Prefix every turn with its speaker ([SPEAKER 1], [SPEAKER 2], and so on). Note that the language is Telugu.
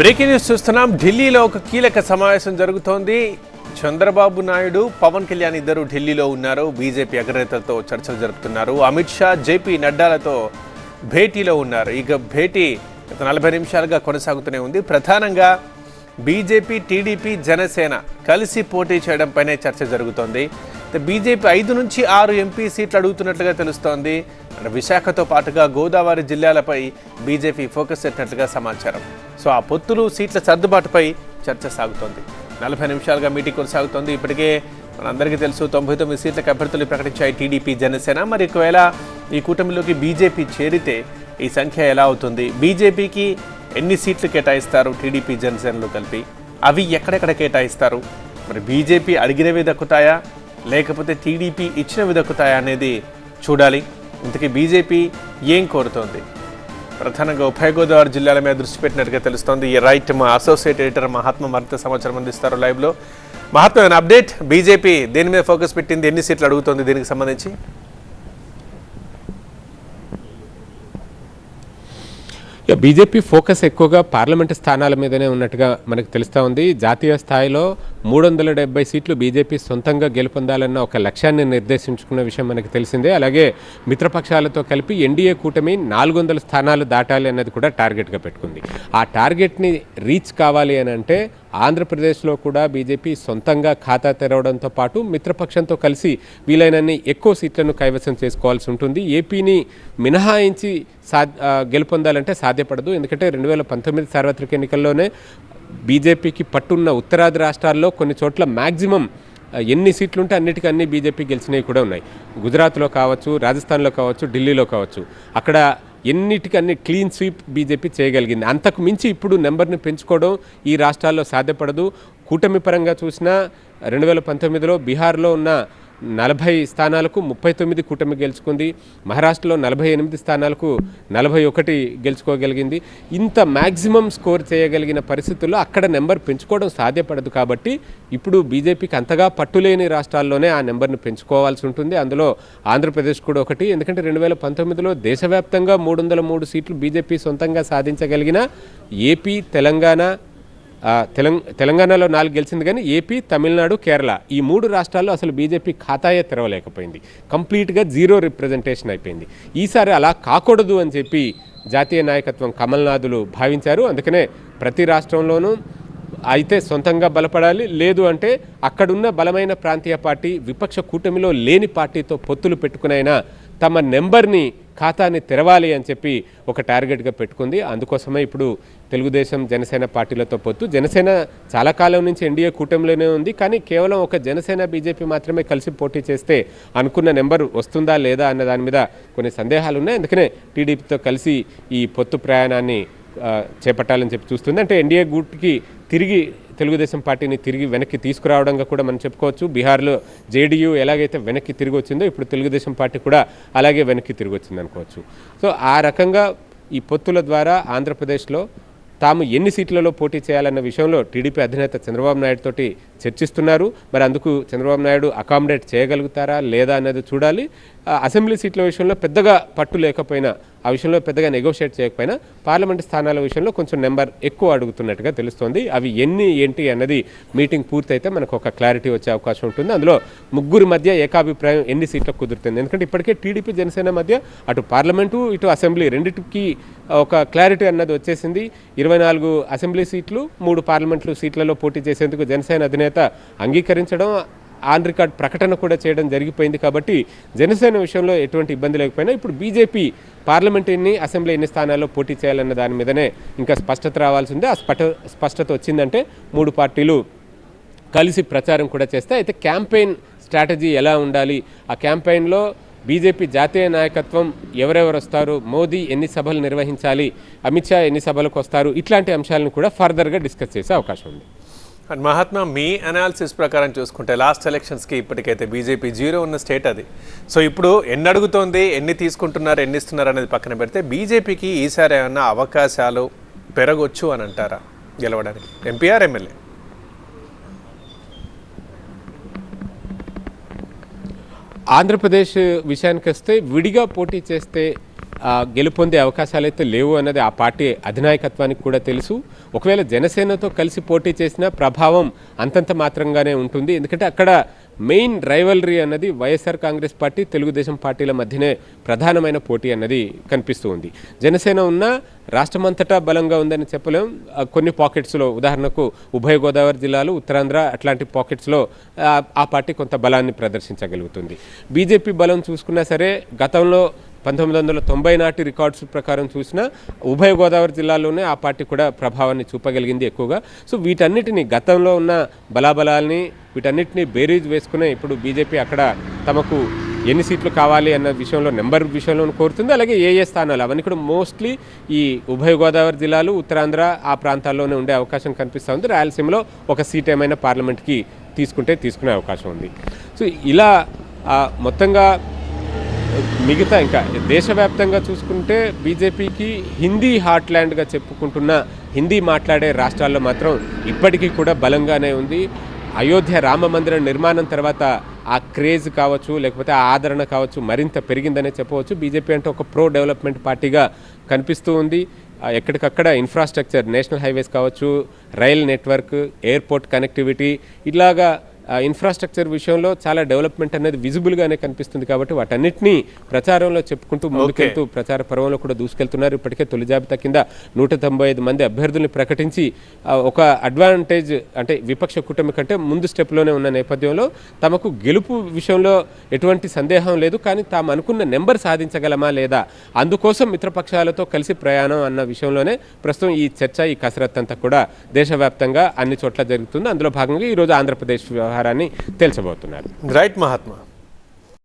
[SPEAKER 1] బ్రేకింగ్ న్యూస్ చూస్తున్నాం. ఢిల్లీలో ఒక కీలక సమావేశం జరుగుతోంది. చంద్రబాబు నాయుడు పవన్ కళ్యాణ్ ఇద్దరు ఢిల్లీలో ఉన్నారు. బీజేపీ అగ్రనేతలతో చర్చలు జరుపుతున్నారు. అమిత్ షా జేపీ నడ్డాలతో భేటీలో ఉన్నారు. ఇక భేటీ గత నలభై నిమిషాలుగా కొనసాగుతూనే ఉంది. ప్రధానంగా బీజేపీ టీడీపీ జనసేన కలిసి పోటీ చేయడంపైనే చర్చ జరుగుతోంది. బీజేపీ ఐదు నుంచి ఆరు ఎంపీ సీట్లు అడుగుతున్నట్లుగా తెలుస్తోంది. విశాఖతో పాటుగా గోదావరి జిల్లాలపై బీజేపీ ఫోకస్ పెట్టినట్లుగా సమాచారం. సో ఆ పొత్తులు సీట్ల సర్దుబాటుపై చర్చ సాగుతోంది. నలభై నిమిషాలుగా మీటింగ్ కొనసాగుతోంది. ఇప్పటికే మనందరికీ తెలుసు తొంభై తొమ్మిది సీట్లకు అభ్యర్థులు ప్రకటించాయి టీడీపీ జనసేన. మరి ఒకవేళ ఈ కూటమిలోకి బీజేపీ చేరితే ఈ సంఖ్య ఎలా అవుతుంది? బీజేపీకి ఎన్ని సీట్లు కేటాయిస్తారు? టీడీపీ జనసేనలు కలిపి. అవి ఎక్కడెక్కడ కేటాయిస్తారు? మరి బీజేపీ అడిగినవి దక్కుతాయా లేకపోతే టీడీపీ ఇచ్చినవి దక్కుతాయా అనేది చూడాలి. ఇంతకీ బీజేపీ ఏం కోరుతోంది? ప్రధానంగా ఉభయ గోదావరి జిల్లాల మీద దృష్టి పెట్టినట్టుగా తెలుస్తోంది. ఈ రైట్ మా అసోసియేట్ ఎడిటర్ మహాత్మ మరింత సమాచారం అందిస్తారు లైవ్లో. మహాత్మ అప్డేట్? బీజేపీ దేని మీద ఫోకస్ పెట్టింది? ఎన్ని సీట్లు అడుగుతోంది దీనికి సంబంధించి?
[SPEAKER 2] ఇక బీజేపీ ఫోకస్ ఎక్కువగా పార్లమెంటు స్థానాల మీదనే ఉన్నట్టుగా మనకు తెలుస్తూ ఉంది. జాతీయ స్థాయిలో మూడు వందల డెబ్బై సీట్లు బీజేపీ సొంతంగా గెలుపొందాలన్న ఒక లక్ష్యాన్ని నిర్దేశించుకున్న విషయం మనకు తెలిసిందే. అలాగే మిత్రపక్షాలతో కలిపి ఎన్డీఏ కూటమి నాలుగు వందల స్థానాలు దాటాలి అన్నది కూడా టార్గెట్గా పెట్టుకుంది. ఆ టార్గెట్ని రీచ్ కావాలి అని అంటే ఆంధ్రప్రదేశ్లో కూడా బీజేపీ సొంతంగా ఖాతా తెరవడంతో పాటు మిత్రపక్షంతో కలిసి వీలైనన్ని ఎక్కువ సీట్లను కైవసం చేసుకోవాల్సి ఉంటుంది. ఏపీని మినహాయించి సా గెలుపొందాలంటే సాధ్యపడదు. ఎందుకంటే రెండు వేల పంతొమ్మిది సార్వత్రిక ఎన్నికల్లోనే బీజేపీకి పట్టున్న ఉత్తరాది రాష్ట్రాల్లో కొన్ని చోట్ల మ్యాక్సిమం ఎన్ని సీట్లు ఉంటే అన్నిటికీ అన్ని బీజేపీ గెలిచినవి కూడా ఉన్నాయి. గుజరాత్లో కావచ్చు రాజస్థాన్లో కావచ్చు ఢిల్లీలో కావచ్చు. అక్కడ ఎన్నిటికన్నీ అన్ని క్లీన్ స్వీప్ బీజేపీ చేయగలిగింది. అంతకు మించి ఇప్పుడు నెంబర్ని పెంచుకోవడం ఈ రాష్ట్రాల్లో సాధ్యపడదు. కూటమి పరంగా చూసినా రెండు వేల పంతొమ్మిదిలో బీహార్లో ఉన్న నలభై స్థానాలకు ముప్పై తొమ్మిది కూటమి గెలుచుకుంది. మహారాష్ట్రలో నలభై ఎనిమిది స్థానాలకు నలభై ఒకటి గెలుచుకోగలిగింది. ఇంత మ్యాక్సిమం స్కోర్ చేయగలిగిన పరిస్థితుల్లో అక్కడ నెంబర్ పెంచుకోవడం సాధ్యపడదు కాబట్టి ఇప్పుడు బీజేపీకి అంతగా పట్టులేని రాష్ట్రాల్లోనే ఆ నెంబర్ను పెంచుకోవాల్సి ఉంటుంది. అందులో ఆంధ్రప్రదేశ్ కూడా ఒకటి. ఎందుకంటే రెండు వేల పంతొమ్మిదిలో దేశవ్యాప్తంగా మూడు వందల మూడు సీట్లు బీజేపీ సొంతంగా సాధించగలిగిన ఏపీ తెలంగాణ తెలంగాణలో నాలుగు గెలిచింది కానీ ఏపీ తమిళనాడు కేరళ ఈ మూడు రాష్ట్రాల్లో అసలు బీజేపీ ఖాతాయే తెరవలేకపోయింది. కంప్లీట్గా జీరో రిప్రజెంటేషన్ అయిపోయింది. ఈసారి అలా కాకూడదు అని చెప్పి జాతీయ నాయకత్వం కమల్నాథులు భావించారు. అందుకనే ప్రతి రాష్ట్రంలోనూ అయితే సొంతంగా బలపడాలి. లేదు అంటే అక్కడున్న బలమైన ప్రాంతీయ పార్టీ విపక్ష కూటమిలో లేని పార్టీతో పొత్తులు పెట్టుకునైనా తమ నెంబర్ని ఖాతాని తెరవాలి అని చెప్పి ఒక టార్గెట్గా పెట్టుకుంది. అందుకోసమే ఇప్పుడు తెలుగుదేశం జనసేన పార్టీలతో పొత్తు. జనసేన చాలా కాలం నుంచి ఎన్డీఏ కూటమిలోనే ఉంది. కానీ కేవలం ఒక జనసేన బీజేపీ మాత్రమే కలిసి పోటీ చేస్తే అనుకున్న నెంబర్ వస్తుందా లేదా అన్న దాని మీద కొన్ని సందేహాలు ఉన్నాయి. అందుకనే టీడీపీతో కలిసి ఈ పొత్తు ప్రయాణాన్ని చేపట్టాలని చెప్పి చూస్తుంది. అంటే ఎన్డీఏ గూట్కి తిరిగి తెలుగుదేశం పార్టీని తిరిగి వెనక్కి తీసుకురావడంగా కూడా మనం చెప్పుకోవచ్చు. బీహార్లో జేడీయూ ఎలాగైతే వెనక్కి తిరిగి వచ్చిందో ఇప్పుడు తెలుగుదేశం పార్టీ కూడా అలాగే వెనక్కి తిరిగి వచ్చింది అనుకోవచ్చు. సో ఆ రకంగా ఈ పొత్తుల ద్వారా ఆంధ్రప్రదేశ్లో తాము ఎన్ని సీట్లలో పోటీ చేయాలన్న విషయంలో టీడీపీ అధినేత చంద్రబాబు నాయుడు తోటి చర్చిస్తున్నారు. మరి అందుకు చంద్రబాబు నాయుడు అకామిడేట్ చేయగలుగుతారా లేదా అన్నది చూడాలి. అసెంబ్లీ సీట్ల విషయంలో పెద్దగా పట్టు లేకపోయినా ఆ విషయంలో పెద్దగా నెగోషియేట్ చేయకపోయినా పార్లమెంట్ స్థానాల విషయంలో కొంచెం నెంబర్ ఎక్కువ అడుగుతున్నట్టుగా తెలుస్తోంది. అవి ఎన్ని ఏంటి అన్నది మీటింగ్ పూర్తయితే మనకు ఒక క్లారిటీ వచ్చే అవకాశం ఉంటుంది. అందులో ముగ్గురి మధ్య ఏకాభిప్రాయం ఎన్ని సీట్లకు కుదురుతుంది. ఎందుకంటే ఇప్పటికే టీడీపీ జనసేన మధ్య అటు పార్లమెంటు ఇటు అసెంబ్లీ రెండింటికి ఒక క్లారిటీ అన్నది వచ్చేసింది. ఇరవై నాలుగు అసెంబ్లీ సీట్లు మూడు పార్లమెంట్లు సీట్లలో పోటీ చేసేందుకు జనసేన అధినేత అంగీకరించడం ఆన్ రికార్డ్ ప్రకటన కూడా చేయడం జరిగిపోయింది కాబట్టి జనసేన విషయంలో ఎటువంటి ఇబ్బంది లేకపోయినా ఇప్పుడు బీజేపీ పార్లమెంట్ ఎన్ని అసెంబ్లీ ఎన్ని స్థానాల్లో పోటీ చేయాలన్న దాని మీదనే ఇంకా స్పష్టత రావాల్సి ఉంది ఆ స్పష్ట స్పష్టత వచ్చిందంటే మూడు పార్టీలు కలిసి ప్రచారం కూడా చేస్తే అయితే క్యాంపెయిన్ స్ట్రాటజీ ఎలా ఉండాలి? ఆ క్యాంపెయిన్లో బీజేపీ జాతీయ నాయకత్వం ఎవరెవరు వస్తారు? మోదీ ఎన్ని సభలు నిర్వహించాలి? అమిత్ షా ఎన్ని సభలకు వస్తారు? ఇట్లాంటి అంశాలను కూడా ఫర్దర్గా డిస్కస్ చేసే అవకాశం ఉంది.
[SPEAKER 1] అండ్ మహాత్మా మీ అనాలిసిస్ ప్రకారం చూసుకుంటే లాస్ట్ ఎలక్షన్స్కి ఇప్పటికైతే బీజేపీ జీరో ఉన్న స్టేట్ అది. సో ఇప్పుడు ఎన్ని అడుగుతోంది ఎన్ని తీసుకుంటున్నారు ఎన్ని ఇస్తున్నారు అనేది పక్కన పెడితే బీజేపీకి ఈసారి ఏమన్నా అవకాశాలు పెరగొచ్చు అని అంటారా గెలవడానికి? ఎంపీఆర్ ఎమ్మెల్యే
[SPEAKER 2] ఆంధ్రప్రదేశ్ విషయానికి వస్తే విడిగా పోటీ చేస్తే గెలుపొందే అవకాశాలు అయితే లేవు అన్నది ఆ పార్టీ అధినాయకత్వానికి కూడా తెలుసు. ఒకవేళ జనసేనతో కలిసి పోటీ చేసిన ప్రభావం అంతంత మాత్రంగానే ఉంటుంది. ఎందుకంటే అక్కడ మెయిన్ రైవలరీ అన్నది వైఎస్ఆర్ కాంగ్రెస్ పార్టీ తెలుగుదేశం పార్టీల మధ్యనే ప్రధానమైన పోటీ అన్నది కనిపిస్తూ ఉంది. జనసేన ఉన్న రాష్ట్రమంతటా బలంగా ఉందని చెప్పలేం. కొన్ని పాకెట్స్లో ఉదాహరణకు ఉభయ గోదావరి జిల్లాలు ఉత్తరాంధ్ర అట్లాంటి పాకెట్స్లో ఆ పార్టీ కొంత బలాన్ని ప్రదర్శించగలుగుతుంది. బీజేపీ బలం చూసుకున్నా సరే గతంలో పంతొమ్మిది వందల తొంభై నాటి రికార్డ్స్ ప్రకారం చూసినా ఉభయ గోదావరి జిల్లాలోనే ఆ పార్టీ కూడా ప్రభావాన్ని చూపగలిగింది ఎక్కువగా. సో వీటన్నిటిని గతంలో ఉన్న బలాబలాల్ని వీటన్నిటిని బేరీజ్ వేసుకునే ఇప్పుడు బీజేపీ అక్కడ తమకు ఎన్ని సీట్లు కావాలి అన్న విషయంలో నెంబర్ విషయంలో కోరుతుంది. అలాగే ఏ ఏ స్థానాలు అవన్నీ కూడా మోస్ట్లీ ఈ ఉభయ గోదావరి జిల్లాలు ఉత్తరాంధ్ర ఆ ప్రాంతాల్లోనే ఉండే అవకాశం కనిపిస్తూ ఉంది. రాయలసీమలో ఒక సీట్ ఏమైనా పార్లమెంట్కి తీసుకుంటే తీసుకునే అవకాశం ఉంది. సో ఇలా మొత్తంగా మిగతా ఇంకా దేశవ్యాప్తంగా చూసుకుంటే బీజేపీకి హిందీ హార్ట్లాండ్గా చెప్పుకుంటున్న హిందీ మాట్లాడే రాష్ట్రాల్లో మాత్రం ఇప్పటికీ కూడా బలంగానే ఉంది. అయోధ్య రామ మందిరం నిర్మాణం తర్వాత ఆ క్రేజ్ కావచ్చు లేకపోతే ఆ ఆదరణ కావచ్చు మరింత పెరిగిందనే చెప్పవచ్చు. బీజేపీ అంటే ఒక ప్రో డెవలప్మెంట్ పార్టీగా కనిపిస్తూ ఉంది. ఎక్కడికక్కడ ఇన్ఫ్రాస్ట్రక్చర్ నేషనల్ హైవేస్ కావచ్చు రైల్ నెట్వర్క్ ఎయిర్పోర్ట్ కనెక్టివిటీ ఇలాగా ఇన్ఫ్రాస్ట్రక్చర్ విషయంలో చాలా డెవలప్మెంట్ అనేది విజిబుల్గానే కనిపిస్తుంది కాబట్టి వాటన్నిటినీ ప్రచారంలో చెప్పుకుంటూ ముందుకెళ్తూ ప్రచార పర్వంలో కూడా దూసుకెళ్తున్నారు. ఇప్పటికే తొలి జాబితా కింద నూట తొంభై ఐదు మంది అభ్యర్థుల్ని ప్రకటించి ఒక అడ్వాంటేజ్ అంటే విపక్ష కూటమి కంటే ముందు స్టెప్లోనే ఉన్న నేపథ్యంలో తమకు గెలుపు విషయంలో ఎటువంటి సందేహం లేదు. కానీ తాము అనుకున్న నెంబర్ సాధించగలమా లేదా? అందుకోసం మిత్రపక్షాలతో కలిసి ప్రయాణం అన్న విషయంలోనే ప్రస్తుతం ఈ చర్చ ఈ కసరత్ అంతా కూడా దేశవ్యాప్తంగా అన్ని చోట్ల జరుగుతుంది. అందులో భాగంగా ఈరోజు ఆంధ్రప్రదేశ్ వ్యవహారాన్ని తెలుసబోతున్నారు
[SPEAKER 1] రైట్ మహాత్మా